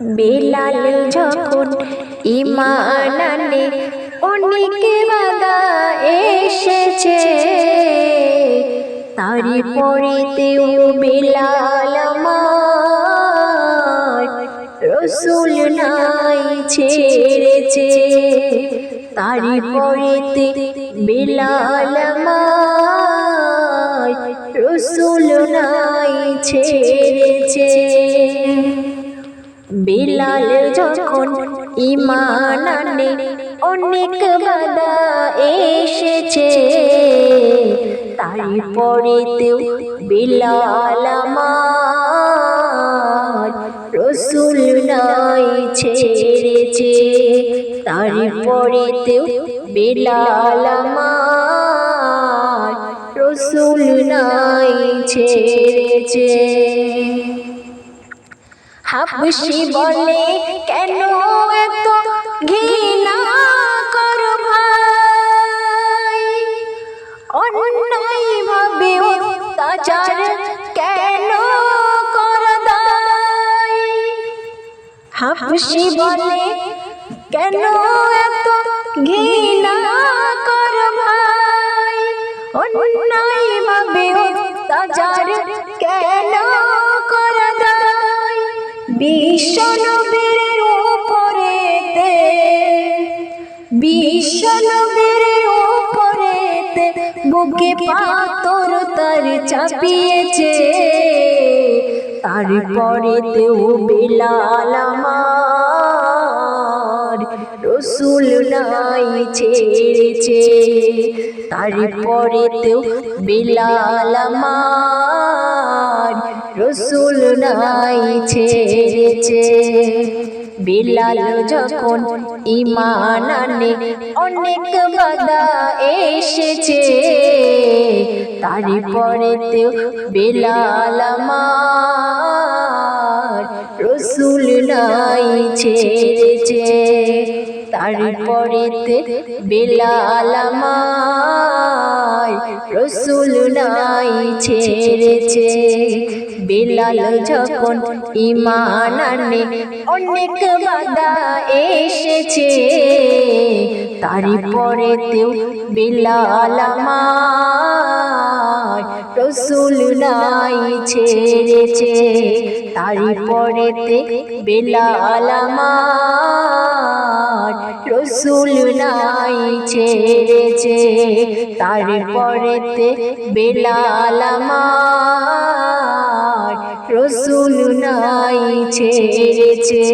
বেলাল যখন ইমান আনে অনেক বাধা এসেছে তারি পরেতেও বেলাল আমার, রসুল নাই ছেড়েছে। তারি পরেতে বেলাল আমার, রসুল নাই ছেড়েছে। বিলাল যখন ইমান আনে অনেক বাধা এসেছে। তারপরেতেও বিলাল আমার রসুল নাই ছেড়েছে। তারপরেতেও বিলাল আমার রসুল নাই ছেড়েছে। হাবসি বলে কেন এত ঘৃণা কর ভাই? অন্যায় ভাবে অত্যাচার কেন কর দায় হাবসি বলে কেন এত ঘৃণা কর ভাই? অন্যায় ভাবে অত্যাচার বিশ্বনবীর উপরেতে বিশ্বনবীর উপরেতে বুকে পাতর তার চাপিয়েছে। তারপরেতেও বেলাল আমার রসুল নাই ছেড়েছে। তারপরেতেও বেলাল আমার রসুল নাই ছেড়েছে। বিলাল যখন ইমান অনেক বাধা এসেছে। তারপরেতেও বেলাল আমার রসুল নাই ছেড়েছে। তারপরেতে বেলাল আমার রসুল নাই ছেড়েছে। বেলাল যখন ইমান আনে অনেক বাধা এসেছে। তারই পরেতেও বেলাল আমার রসুল নাই ছেড়েছে। তারই পরেতে বেলাল আমার রসুল নাই ছেড়েছে। তারপরেতে বেলাল আমার রসুল নাই ছেড়েছে।